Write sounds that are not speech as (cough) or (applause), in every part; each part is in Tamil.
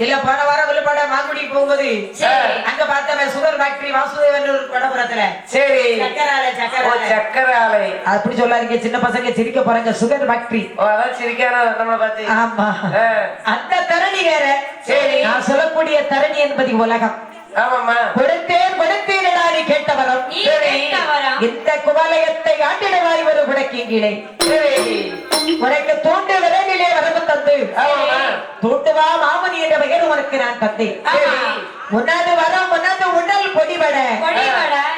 இல்ல போன வாரம் விழுப்பாட மாங்குடி போகும்போது. அங்க பார்த்தவன் சுகர் ஃபேக்டரி வாசுதேவன் ஒரு வடபுறத்துல சரி. சக்கரால சக்கரால. சக்கரை ஆலை அப்படி சொல்லாதீங்க சின்ன பசங்க சிரிக்க போறாங்க சுகர் ஃபேக்டரி அதான் சிரிக்கான நம்மளை பார்த்து. ஆமா. அந்த தரணி வேற. சரி. நான் சொல்லக்கூடிய தரணி என்பது உலகம். ஆமாம்மா. கொடுத்தேன் கொடுத்தேன் நீ கேட்டவரம். இந்த குவலயத்தை ஆண்டிடுவாய் ஒரு சரி. உனக்கு தூண்டு விரைவிலே வரவு தந்து. தூண்டுவா மாமணி என்ற பெயர் உனக்கு நான் தந்தேன். ஆமா. உன்னது வரம் உன்னது உடல் பொடிபட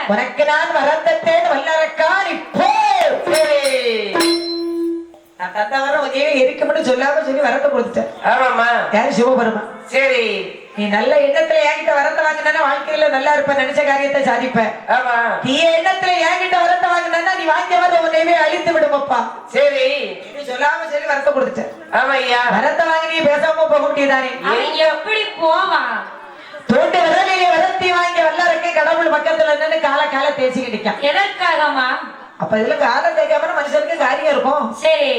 உனக்கு நான் வரம் தந்தேன் வல்லரக்கான் இப்போ. நான் தந்த வரம் உதவி இருக்கும்னு சொல்லாம சொல்லி வரத்தை கொடுத்துட்டேன். ஆமாம்மா. யாரு சிவபெருமா? சரி. நீ நல்ல எண்ணத்துல என்கிட்ட வரத்தை வாங்கினா வாழ்க்கையில நல்லா இருப்ப நினைச்ச காரியத்தை சாதிப்ப ஆமா. தீய எண்ணத்துல என்கிட்ட வரத்தை வாங்கினா நீ வாங்கிய வர உன்னையவே அழித்து விடுமப்பா. சரி. நீ சொல்லாம சொல்லி வரத்தை கொடுத்துட்டேன். ஆமா ஐயா. வரத்தை வாங்கி நீ பேசாம போக முடியுதானே எப்படி போவான் தோண்டு விரலிலே வரத்தி வாங்கி வல்லறக்கு கடவுள் பக்கத்துல நின்னு கால கால தேய்ச்சிக்கிட்டு நிக்கான். எதற்காகமா அப்ப இதுல காலம் தேய்க்காம மனுஷனுக்கு காரியம் இருக்கும். சரி.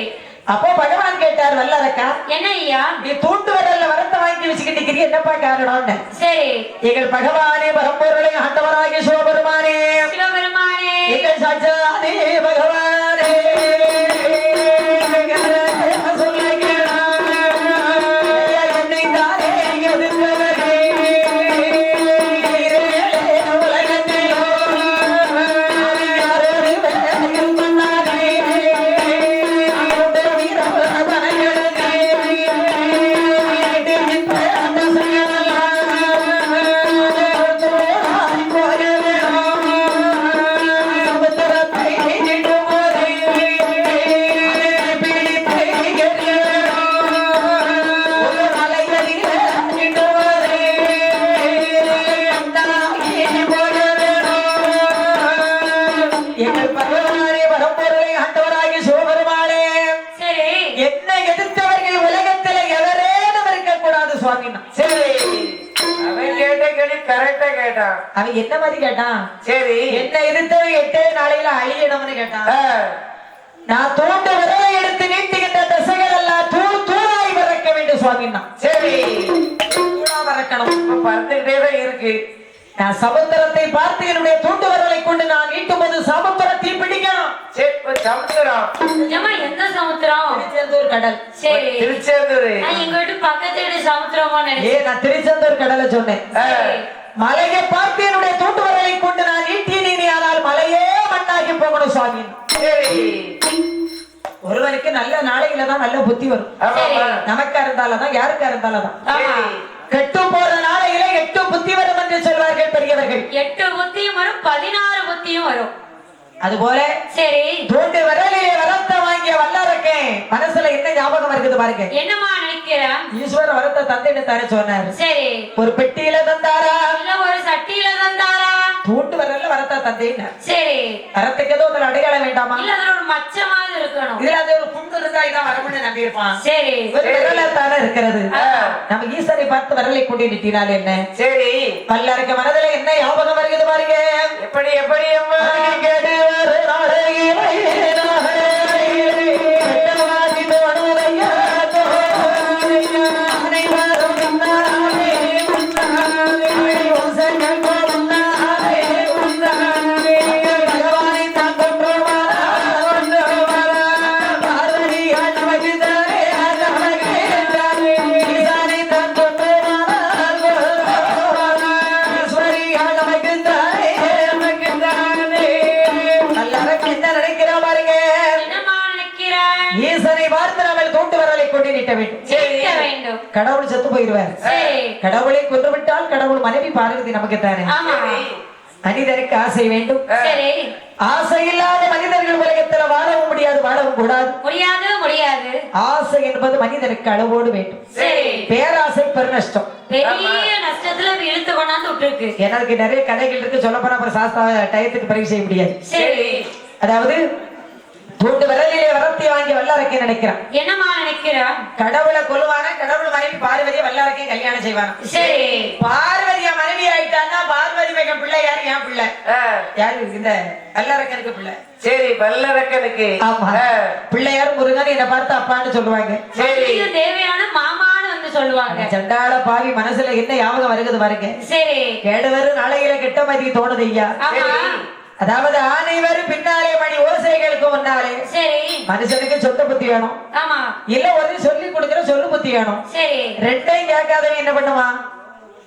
அப்போ பகவான் கேட்டார் வல்லறக்கா என்ன ஐயா? நீ தூண்டு விரல்ல வரத்தை வாங்கி வச்சுக்கிட்டு நிக்கிறீ என்னப்பா காரணம்னு? சரி. எங்கள் பகவானே பரம்பொருளை ஆண்டவராகிய சிவபெருமானே. சிவபெருமானே. எங்கள் சாட்சாதே பகவானே. மாதிரி கேட்டான். சரி. என்ன எதிர்த்தவன் எட்டே நாளையில அழியணும்னு கேட்டான். நான் தூண்டு விரலை எடுத்து நீட்டுகின்ற தசைகள் எல்லாம் தூள் தூளாய் பறக்க வேண்டும் சுவாமின்னா. சரி. தூளா பறக்கணும். இப்ப பறந்துகிட்டே தான் இருக்கு. நான் சமுத்திரத்தை பார்த்து என்னுடைய தூண்டு விரலை கொண்டு நான் நீட்டும் போது சமுத்திரத்தை பிடிக்கணும் சமுத்திரம். எந்த சமுத்திரம்? திருச்செந்தூர் கடல். சரி. திருச்செந்தூர். எங்க வீட்டு பக்கத்து சமுத்திரமா ஏ நினைச்சேன். நான் திருச்செந்தூர் கடலை சொன்னேன். மலையை பார்த்து என்னுடைய தூண்டு விரலை கொண்டு நான் நீ ஆனால் மலையே மண்ணாகி போகணும் சுவாமி. சரி. ஒருவருக்கு நல்ல நாளையில தான் நல்ல புத்தி வரும். நமக்கா இருந்தாலும் தான் யாருக்கா இருந்தாலும் தான். ஆமா. சரி. கெட்டு போற நாளையில எட்டு புத்தி வரும் என்று சொல்வார்கள் பெரியவர்கள். எட்டு புத்தியும் வரும் பதினாறு புத்தியும் வரும். அதுபோல சரி. தூண்டு விரலிலே வரத்தை வாங்கிய வல்லறக்கே மனசுல என்ன ஞாபகம் இருக்குது பாருங்க. என்னமா ஈஸ்வர வரத்தை தந்தைன்னு தானே சொன்னாரு. சரி. ஒரு பெட்டியில தந்தாரா? இல்ல ஒரு சட்டியில தந்தாரா? தூண்டு விரல்ல வரத்தை தந்தேன்னு. சரி. வரத்துக்கு ஏதோ அதுல அடையாளம் வேண்டாமா? இல்ல அதுல ஒரு மச்சமாவது இருக்கணும். இதுல அது ஒரு புண்ணு இருந்தா இதான் வரமுன்னு நம்பி இருப்பான் சரி. ஒரு விரல தானே இருக்கிறது. நம்ம ஈஸ்வரை பார்த்து விரலை கொண்டு நிட்டினால் என்ன? சரி. வல்லறக்க மனதுல என்ன ஞாபகம் வருகிறது பாருங்க. எப்படி எப்படி அம்மா? கேடு ஒரு ஜெயிக்க வேண்டும். கடவுள் செத்து போயிருவார். கடவுளை கொன்று விட்டால் கடவுள் மனைவி பார்வதி நமக்கு தானே மனிதருக்கு ஆசை வேண்டும். சரி. ஆசை இல்லாத மனிதர்கள் உலகத்துல வாழவும் முடியாது வாழவும் கூடாது. முடியாது முடியாது. ஆசை என்பது மனிதனுக்கு அளவோடு வேண்டும். சரி. பேராசை பெருநஷ்டம் எனக்கு நிறைய கதைகள் இருக்கு. சொல்ல போனா அப்புறம் சாஸ்தா டயத்துக்கு பதிவு செய்ய முடியாது. சரி. அதாவது தூண்டு விரலிலே வரத்தை வாங்கி வல்லறக்க நினைக்கிறான். என்னமா நினைக்கிறான் கடவுளை கொல்லுவானா? கடவுள் மனைவி பார்வதியை வல்லறக்கையும் கல்யாணம் செய்வானா? சரி. பார்வதிய மனைவி ஆயிட்டான்னா பார்வதி மகன் பிள்ளை யாரு? என் பிள்ளை. யாரு? இந்த அல்லறக்கனுக்கு பிள்ளை. சரி வல்லரக்கனுக்கு. ஆமா. பிள்ளையார் முருகன். என்னை பார்த்து அப்பான்னு சொல்லுவாங்க. சரி. இது தேவையான மாமான்னு வந்து சொல்லுவாங்க. சண்டாள பாவி மனசுல என்ன ஞாபகம் வருகிறது பாருங்க. சரி. கேடுவரு நாளையில கெட்ட மதி தோணுது ஐயா. அதாவது ஆனைவர் பின்னாலே மணி ஓசைகளுக்கு முன்னாலே. சரி. மனுஷனுக்கு சொந்த புத்தி வேணும். ஆமா. இல்ல ஒரு சொல்லி கொடுக்கிற சொல்லு புத்தி வேணும். சரி. ரெண்டையும் கேட்காதவன் என்ன பண்ணுவான்?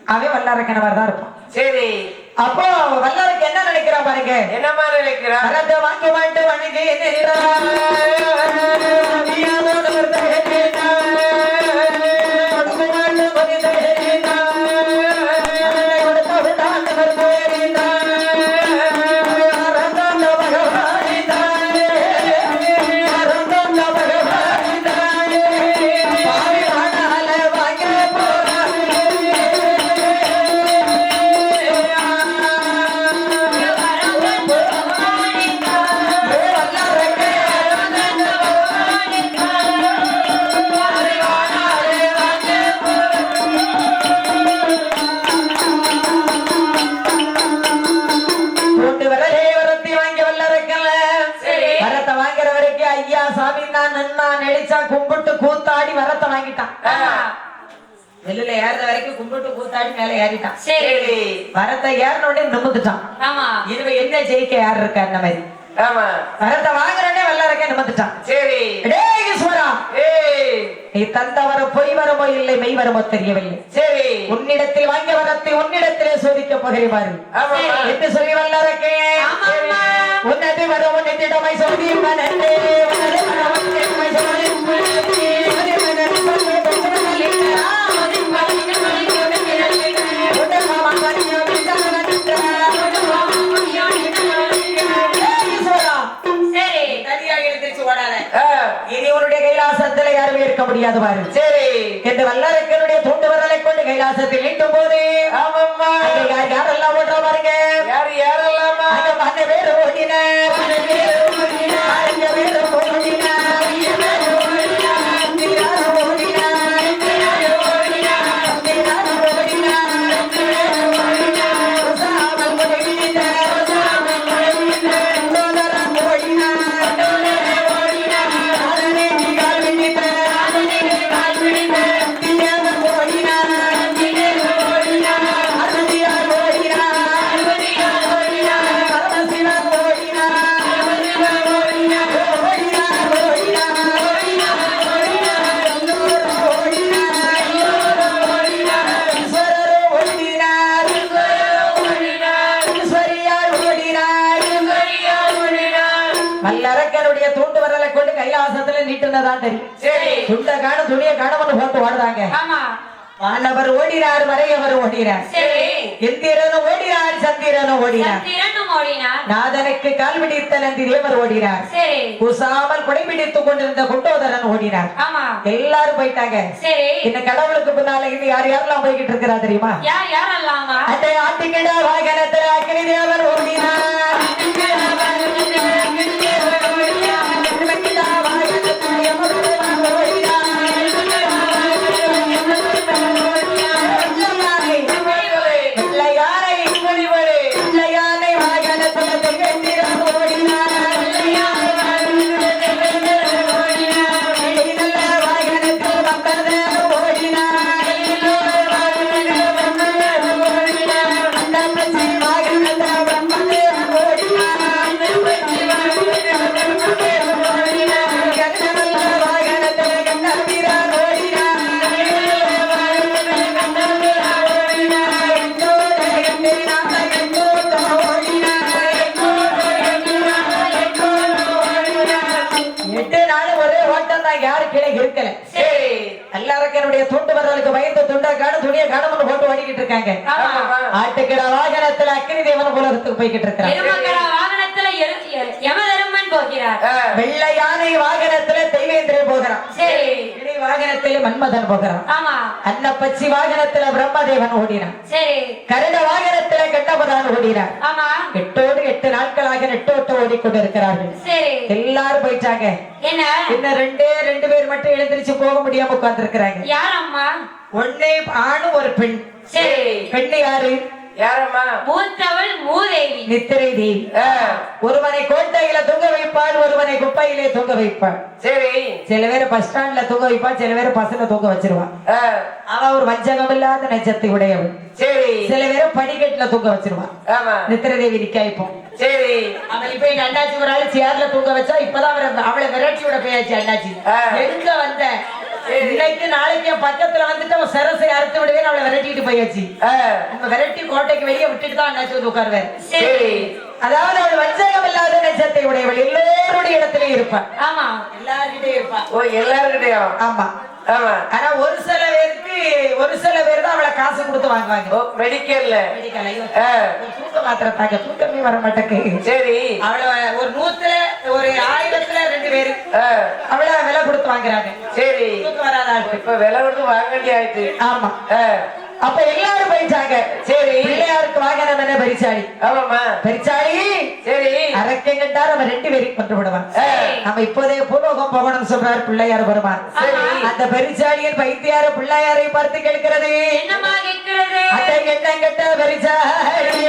அவன் வல்லாரக்கணவர் தான் இருப்பான். சரி. அப்போ வல்லாருக்கு என்ன நினைக்கிறான் பாருங்க? என்னமா நினைக்கிறா? மரத்தை வாங்கி வாண்டு வணங்கி கொண்டு (laughs) கூத்தாடி வரத்தை வாங்கிட்டான். வெளியில ஏறுற வரைக்கும் கும்பிட்டு கூத்தாடி மேல ஏறிட்டான். சரி. வரத்தை ஏறின உடனே நிமிந்துட்டான் ஆமா. இனிமே என்ன ஜெயிக்க யார் இருக்கா அந்த மாதிரி? ஆமா. வரத்தை வாங்குறனே நிமிந்துட்டான் சரி. டேய் ஈஸ்வரா. ஏய். நீ தந்த வர பொய் வரமோ இல்லை மெய் வரமோ தெரியவில்லை. சரி. உன்னிடத்தில் வாங்கிய வரத்தை உன்னிடத்திலே சோதிக்க போகிறேன் ஆமா என்று சொல்லி வல்லறக்கே ஆமாம்மா. உன்னதி வர உன்னிடமை உன்னதி சொல்லி கைலாசத்துல யாரும் இருக்க முடியாது பாரு சரி. என்று வல்லரக்கனுடைய தூண்டு வரலை கொண்டு கைலாசத்தில் நீட்டும் போது யார் யாரெல்லாம் ஓடுறா பாருங்க. யார் யாரெல்லாமா சரி. துண்ட காண துணிய காணவன் போட்டு ஓடுறாங்க ஆமா. வானவர் ஓடினார் வரையவர் ஓடினார். சரி. இந்திரனும் ஓடினார் சந்திரனும் ஓடினார். சந்திரனும் ஓடினார். நாதனுக்கு கால் பிடித்த நந்தி தேவர் ஓடினார். சரி. குசாமல் குடை பிடித்துக் கொண்டிருந்த குண்டோதரன் ஓடினார். ஆமா. எல்லாரும் போயிட்டாங்க. சரி. இந்த கடவுளுக்கு பின்னால யார் யாரெல்லாம் போய்கிட்டு இருக்கிறா தெரியுமா? அந்த ஆட்டுக்கிட வாகனத்தில் அக்னி தேவர் ஓடினார். இருக்கல. எல்லாருக்கனுடைய துண்டு வரலுக்கு பயந்து துண்டை காண துணியை காணமன்னு போட்டு ஓடிக்கிட்டு இருக்காங்க. ஆட்டுக்கிட வாகனத்துல அக்னி தேவன் போய்கிட்டு எ- யமதருமன் போகிறார். ஆ, வெள்ளை யானை வாகனத்துல தெய்வேந்திரன் போகிறான். வாகனத்திலே மன்மதன் போகிறான். ஆமா. அன்னப்பச்சி வாகனத்துல பிரம்மதேவன் ஓடினான். சரி. கருட வாகனத்துல கண்ணபுரான் ஓடினார் ஆமா. எட்டோடு எட்டு நாட்களாக நெட்டோட்ட ஓடிக்கொண்டிருக்கிறார்கள். சரி. எல்லாரும் போயிட்டாங்க. என்ன? இன்னும் ரெண்டே ரெண்டு பேர் மட்டும் எழுந்திருச்சு போக முடியாம உட்கார்ந்து இருக்கிறாங்க யார் அம்மா ஒன்னே ஆணும் ஒரு பெண். சரி. பெண்ணு யாரு? யாரம்மா? மூத்தவள் மூதேவி. நித்திரை தேவி ஆ, ஒருவனை கோட்டையில தூங்க வைப்பாள் ஒருவனை குப்பையிலே தூங்க வைப்பாள். சரி. சில பேர் பஸ் ஸ்டாண்ட்ல தூங்க வைப்பாள் சில பேர் பஸ்ல தூங்க வச்சிருவான் ஆ, அவ ஒரு வஞ்சகம் இல்லாத நெஞ்சத்தை உடையவள் சரி. சில பேர் படிக்கட்டுல தூங்க வச்சிருவான் ஆமா. நித்திரை தேவி நிக்க வைப்போம். சரி. அவன் இப்ப எங்க அண்ணாச்சி ஒரு ஆளு சேர்ல தூங்க வச்சா இப்பதான் அவளை விரட்டி விட போயாச்சு அண்ணாச்சி. எங்க வந்த இன்னைக்கு நாளைக்கு பக்கத்துல வந்துட்டு அவன் சரசை அறுத்து விடுவேன் அவளை விரட்டிட்டு போயாச்சு. விரட்டி கோட்டைக்கு வெளியே விட்டுட்டு தான் அண்ணாச்சி வந்து உட்காருவார். சரி. அதாவது அவள் வஞ்சகம் இல்லாத நெஞ்சத்தை உடையவள் எல்லோருடைய இடத்திலே இருப்பாள் ஆமா. எல்லார்கிட்டயும் இருப்பாள் ஓ எல்லாருக்கிட்டையும் ஆமா. ஆமா. ஆனா ஒரு சில பேருக்கு ஒரு சில பேர் தான் அவளை காசு கொடுத்து வாங்குவாங்க. ஓ மெடிக்கல்ல. மெடிக்கல் தூக்க மாத்திரை தாங்க தூக்கமே வர மாட்டேங்குது சரி. அவளை ஒரு நூத்துல ஒரு ஆயிரத்துல ரெண்டு பேரு. அவளை விலை கொடுத்து வாங்குறாங்க. சரி. தூக்கம் வராத இப்ப விலை கொடுத்து வாங்க வேண்டிய ஆயிடுச்சு ஆமா அப்ப எல்லாரும் பறிச்சாங்க. சரி. பிள்ளையாருக்கு வாங்கினம் என்ன பரிசாளி ஆமாம்மா. பரிசாளி சரி. அரக்கங்கட்டா நம்ம ரெண்டு பேரையும் கொண்டு விடுவான். நம்ம இப்போதே பூலோகம் போகணும்னு சொல்றாரு பிள்ளையார் சரி. அந்த பெரிசாளியின் பைத்தியார பிள்ளையாரை பார்த்து கேட்கிறது. என்னமா கேட்கிறது? அட்டை கெட்ட கெட்ட பெரிசாளி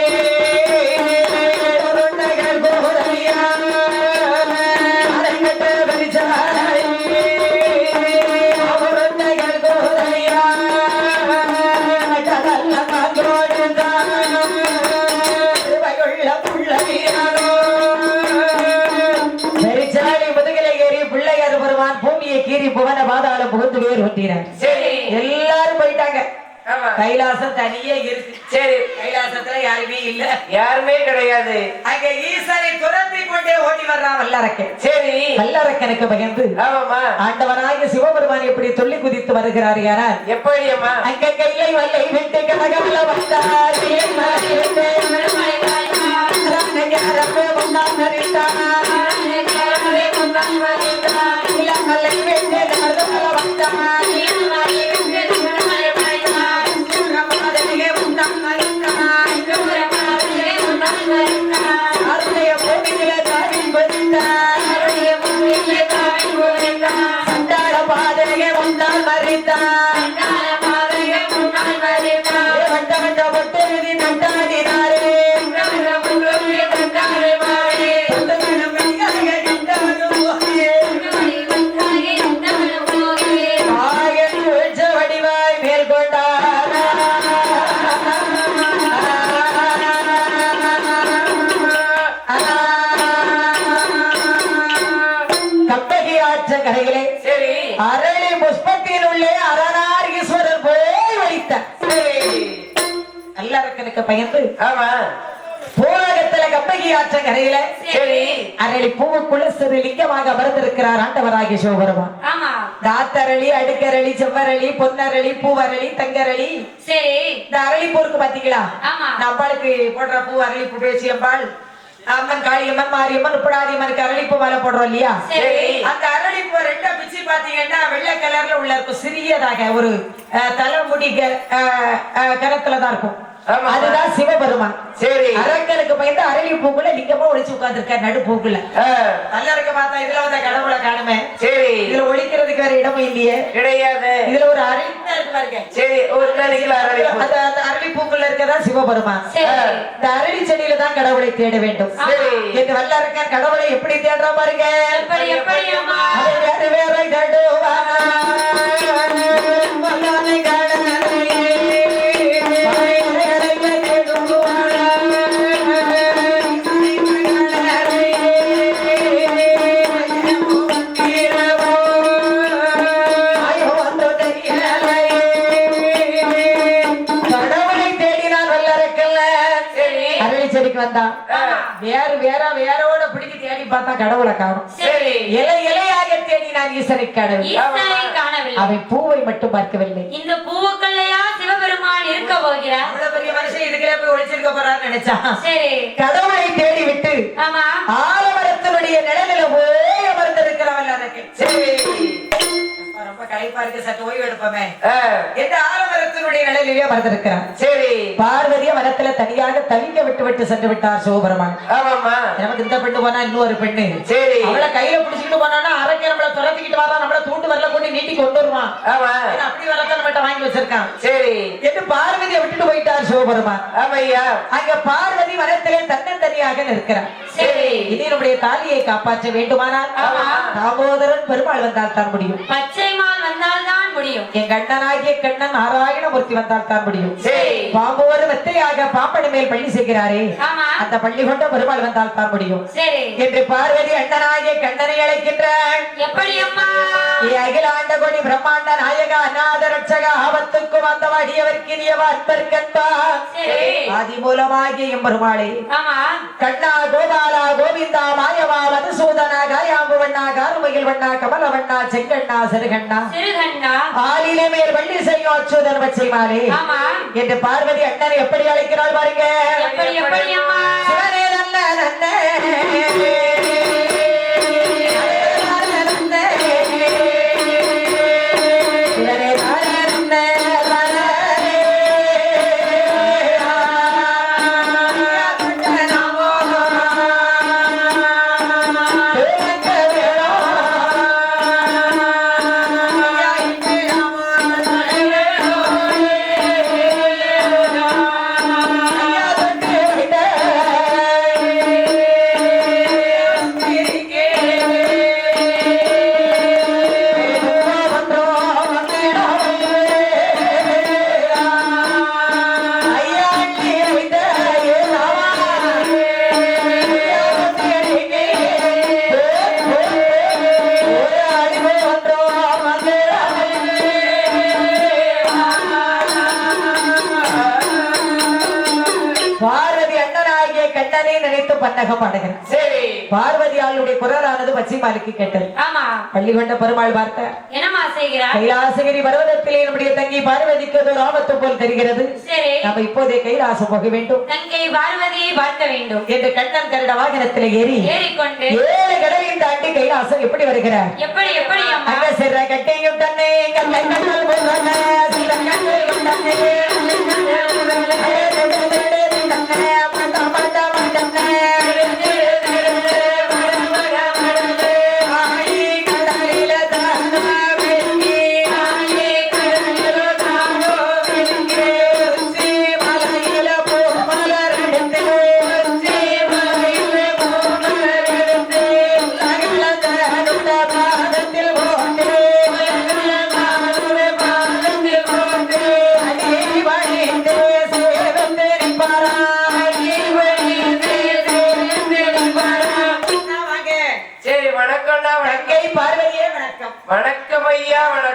புவன பாதாளம் புகுந்து வேறு சரி எல்லாரும் போயிட்டாங்க ஆமா கைலாசம் தனியே இருக்கு சரி கைலாசத்துல யாருமே இல்ல யாருமே கிடையாது அங்க ஈசனை துரத்தி கொண்டே ஓடி வர்றான் வல்லரக்கன் சரி வல்லரக்கனுக்கு பயந்து ஆமாம்மா ஆண்டவனாகிய சிவபெருமான் எப்படி துள்ளி குதித்து வருகிறார் யாரால் எப்படி அம்மா அங்க கைலை வல்லை விட்டு கனகமல வந்தார் இளமலை விட்டு கனகமல நல்லரக்கனுக்கு பயந்து ஆமா பூலகத்துல கப்பகி ஆற்ற கரையில சரி அரளி பூவுக்குள்ள சிறு லிங்கமாக அமர்ந்திருக்கிறார் ஆண்டவராகிய சிவபெருமான். ஆமா. தாத்தரளி அடுக்கரளி செவ்வரளி பொன்னரளி பூவரளி தங்கரளி. சரி. இந்த அரளி பூ இருக்கு பாத்தீங்களா அம்பாளுக்கு போடுற பூ அரளி பூ பேசி அம்பாள். அம்மன் காளியம்மன் மாரியம்மன் உப்படாதியம்மனுக்கு அரளிப்பூ மாலை போடுறோம் இல்லையா? சரி. அந்த அரளிப்பூ ரெண்டா பிச்சு பாத்தீங்கன்னா வெள்ளை கலர்ல உள்ள இருக்கும் சிறியதாக ஒரு தலைமுடி கரத்துல தான் இருக்கும். அதுதான் சிவபெருமான். சரி. அரக்கனுக்கு பயந்து அரளி பூக்குள்ள லிங்கமா ஒளிச்சு உட்கார்ந்துருக்கார் நடு பூக்குள்ள. நல்லா இருக்க பார்த்தா இதுல வந்த கடவுளை காணுமே. சரி. இதுல ஒழிக்கிறதுக்கு வேற இடமும் இல்லையே. கிடையாது. இதுல ஒரு அரளி இருக்கு சரி ஒரு அந்த அரளி பூக்குள்ள இருக்கதா சிவபெருமான். சரி. இந்த அரளி செடியில தான் கடவுளை தேட வேண்டும். சரி. இந்த வல்லரக்கன் கடவுளை எப்படி தேடுறா பாருங்க. எப்படி எப்படி அம்மா? அதை வேறு வேற பார்த்தா கடவுளை காணும். இலை இலையாக ஈசனை கடவுள் ஈசனை காணவில்லை. அவை பூவை மட்டும் பார்க்கவில்லை. இந்த பூவுக்குள்ளையா சிவபெருமான் இருக்க போகிறார். அவ்வளவு பெரிய மனுஷன் இதுக்குள்ள போய் ஒளிச்சிருக்க போறான்னு நினைச்சான். சரி. கடவுளை தேடி விட்டு ஆமா. ஆலமரத்தினுடைய நிழலில களைப்பா இருக்கு சற்று ஓய்வு எடுப்போமே எந்த ஆலமரத்தினுடைய நிழலிலே அமர்ந்திருக்கிறான் சரி. பார்வதிய வனத்துல தனியாக தவிக்க விட்டு விட்டு சென்று விட்டார் சிவபெருமான். ஆமாம்மா. நமக்கு இந்த பெண்ணு போனா இன்னொரு பெண்ணு. சரி. அவளை கையில பிடிச்சிட்டு போனானா அரைக்க நம்மள துரத்திக்கிட்டு வரா நம்மள தூண்டு வரல கொண்டு கொண்டு நீட்டி கொண்டு வருவான் ஆமா அப்படி வரத்தான் மட்டும் வாங்கி வச்சிருக்கான். சரி. என்று பார்வதியை விட்டுட்டு போயிட்டார் சிவபெருமான்? ஆமையா. அங்க பார்வதி வனத்திலே தன்னந்தனியாக நிற்கிறார். சரி. இனி நம்முடைய தாலியை காப்பாற்ற வேண்டுமானால். தாமோதரன் பெருமாள் வந்தால் தான் முடியும். பச்சை மால் வந்தால்தான் முடியும். என் கண்ணனாகிய கண்ணன் நாராயணமூர்த்தி வந்தால் தான் முடியும். சரி. பாம்போரு மெத்தையாக பாம்படி மேல் பள்ளி செய்கிறாரே ஆமா. அந்த பள்ளி கொண்ட பெருமாள் வந்தால் தான் முடியும். சரி. என்று பார்வதி அண்ணனாகிய கண்ணனை அழைக்கின்றாள். எப்படி அம்மா அகிலாண்ட கொடி பிரம்மாண்ட நாயக அநாத ரட்சக ஆபத்துக்கும் அந்த வடியவர்க்கு இனியவ அன்பர்க்கன்பா சரி. ஆதி மூலமாகிய எம்பெருமாளே. ஆமா. கண்ணா கோபாலா கோவிந்தா மாயவா மதுசூதனா காயாம்பு வண்ணா காருமயில் வண்ணா கமல வண்ணா செங்கண்ணா சிறுகண்ணா. ஆளிலே மேல் வள்ளி செய்யும் அச்சுதன் பச்சைமாலே ஆமா. என்று பார்வதி அண்ணனை எப்படி அழைக்கிறாள் பாருங்க. எப்படி எப்படி அம்மா? சிவனே நல்ல நன்னே. பாடுகிறார் சரி. பார்வதியாளுடைய குரலானது பச்சைமாலுக்கு கேட்டது. ஆமா. பள்ளி கொண்ட பெருமாள் பார்த்த. செய்கிறார் கைலாசகிரி பர்வதத்திலே நம்முடைய தங்கி பார்வதிக்கு ஒரு ஆபத்து போல் தெரிகிறது. நம்ம இப்போதே கைலாசம் போக வேண்டும். தங்கை பார்வதியை பார்க்க வேண்டும். என்று கண்ணன் கருட வாகனத்தில் ஏறி ஏறிக்கொண்டு ஏழு கடலையும் தாண்டி கைலாசம் எப்படி வருகிறார்? எப்படி எப்படி அங்க சிற கட்டையும் தன்னை கண்ணை கண்ணல்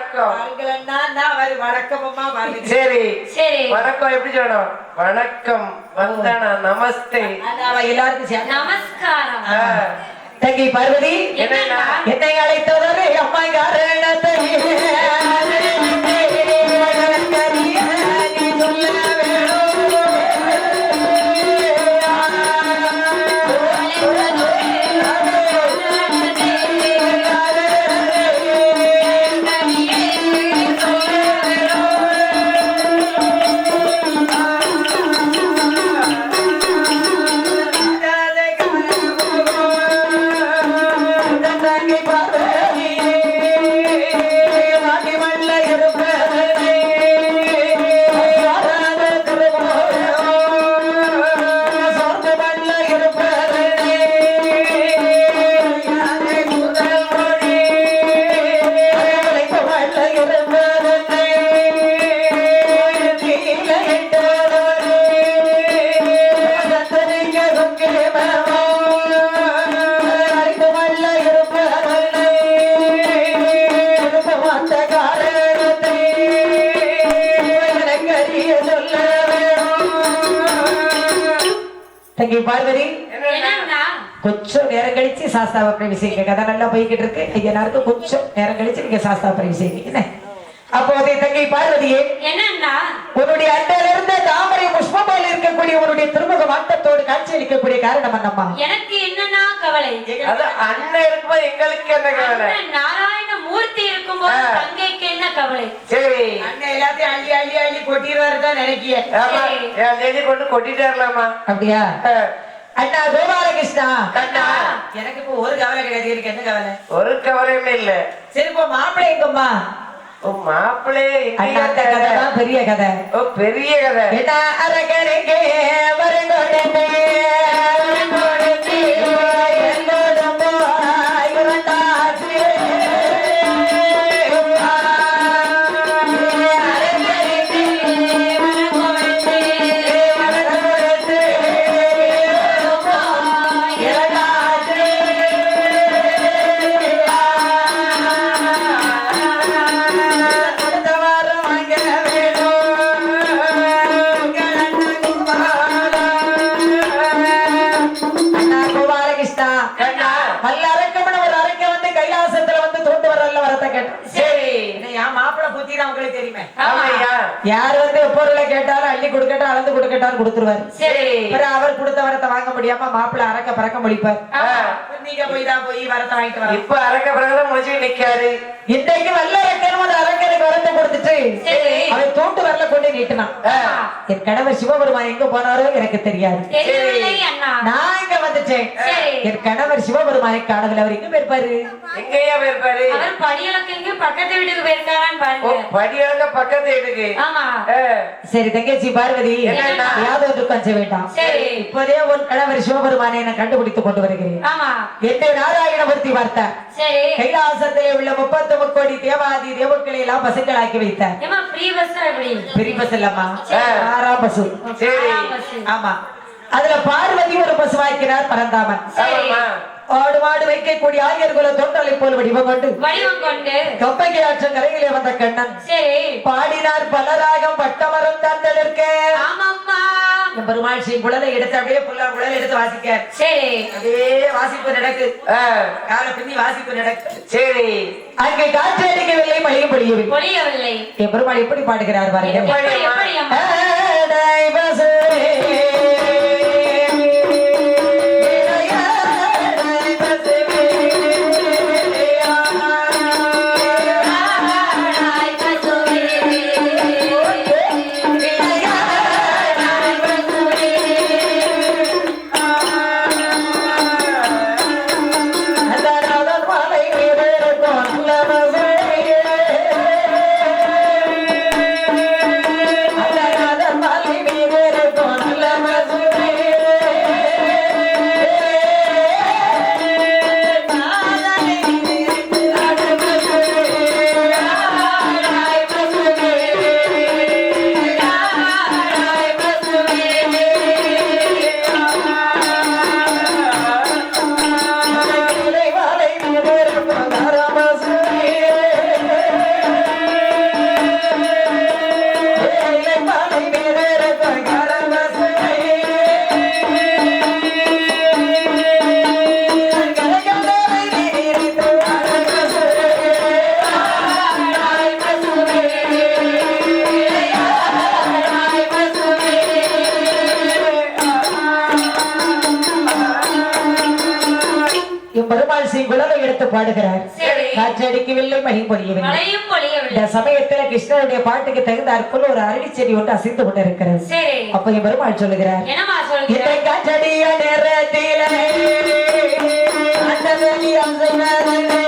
வணக்கம். பாருங்களேன்னா நான் வரு வணக்கம். அம்மா பாருங்க சரி. சரி. வணக்கம் எப்படி சொல்லணும்? வணக்கம் வந்தனா நமஸ்தே. எல்லாருக்கும். நமஸ்காரம். தங்கை பார்வதி என்னை அழைத்தவரே அம்மா தங்கி பார்வதி. கொஞ்சம் நேரம் கழிச்சு சாஸ்தாவை பிரவேசிங்க கதை நல்லா போய்கிட்டு இருக்கு. ஐயனாருக்கு கொஞ்சம் நேரம் கழிச்சு நீங்க சாஸ்தா பிரவேசிங்க என்ன அப்போதே தங்கை பார்வதியே என்னண்ணா உன்னுடைய அண்டையில இருந்த தாமரை புஷ்பம் போல இருக்கக்கூடிய உன்னுடைய திருமுக மாட்டத்தோடு காட்சி அளிக்கக்கூடிய காரணம் என்னம்மா எனக்கு என்னன்னா கவலை? அது அண்ணன் இருக்கும்போது எங்களுக்கு என்ன கவலை? நாராயண மூர்த்தி இருக்கும்போது. தங்கைக்கு என்ன கவலை? சரி. அண்ணன் எல்லாத்தையும் அள்ளி அள்ளி அள்ளி கொட்டிடுவாரு தான் நினைக்கிய. தேதி கொண்டு கொட்டிட்டு வரலாமா அப்படியா அண்ணா கோபாலகிருஷ்ணா. கண்ணா. எனக்கு இப்போ ஒரு கவலை கிடையாது. எனக்கு என்ன கவலை? ஒரு கவலையுமே இல்ல. சரி இப்போ மாப்பிள்ளை எங்கம்மா? மாப்பிளே அந்த கதை தான் பெரிய கதை. பெரிய கதை. அரகரகே வருடனே சரி என் மாப்பிள்ளை புத்தி தான் உங்களுக்கு தெரியுமே யார்? வந்து பொருளை கேட்டாலும் அள்ளி கொடுக்கட்டும் அளந்து கொடுக்கட்டாலும் கொடுத்துருவாரு. சரி. அவர் கொடுத்த வரத்தை வாங்க முடியாம மாப்பிள்ளை அரக்க பறக்க முடிப்பார். நீங்க போய் தான் போய் வரத்தை வாங்கிட்டு வர இப்ப அரக்க பிறகுதான் முடிச்சு நிக்காரு. இன்றைக்கு வல்ல அரக்கன் ஒரு அரக்கனுக்கு வரத்தை கொடுத்துட்டு அவன் தூண்டு வரல கொண்டு நீட்டினான். என் கணவர் சிவபெருமான் எங்க போனாரோ எனக்கு தெரியாது. நான் இங்க வந்துட்டேன். என் கணவர் சிவபெருமானை காணவில்லை அவர் எங்க போயிருப்பாரு? எங்கேயா போயிருப்பாரு? அவர் படியலக்கு பக்கத்து வீட்டுக்கு போயிருக்காரான்னு ஓ பாருங்க பக்கத்து வீட்டுக்கு? சரி தங்கச்சி பார்வதி என்னண்ணா? யாதொன்று கொஞ்சம் வேண்டாம். சரி. இப்போதே உன் கணவர் சிவபெருமானை நான் கண்டுபிடித்துக் கொண்டு வருகிறேன். ஆமா. என்னை நாராயணமூர்த்தி பார்த்தார். சரி. கைலாசத்திலே உள்ள முக்கோடி தேவாதி தேவக்களை எல்லாம் பசுக்களாக்கி வைத்தார். பெரிய பஸ் இல்லம்மா. ஆறாம் பசு ஆமா. அதுல பார்வதி ஒரு பசுவாக்கினார் பரந்தாமன். ஆடு மாடு வைக்கக்கூடிய ஆயர் குல தோன்றலை போல் வடிவம் கொண்டு வடிவம் கொண்டு கம்பகை ஆற்ற கரையிலே வந்த கண்ணன். சரி. பாடினார் பலராகம் பட்டமரம் தந்ததற்கு ஆமாம்மா. பெருமாள் ஸ்ரீ குழலை எடுத்து அப்படியே புல்லா குழலை எடுத்து வாசிக்கார் சரி. அப்படியே வாசிப்பு நடக்கு. கால பின்னி வாசிப்பு நடக்கு. சரி. அங்கே காற்று அடிக்கவில்லை மழையும் பொழியவில்லை. பொழியவில்லை. என் பெருமாள் எப்படி பாடுகிறார் பாருங்க. எப்படி எப்படி காற்றடிக்கவில்லை மகி பொழியவில்லை. மழையும் பொழியவில்லை. இந்த சமயத்துல கிருஷ்ணனுடைய பாட்டுக்கு தகுந்த அற்புள்ள ஒரு அரளி செடி ஒன்று அசைந்து கொண்டிருக்கிறது. சரி. அப்ப என் பெருமாள் சொல்லுகிறார் நேரத்திலே அந்த வெளி அசைவதில்லை.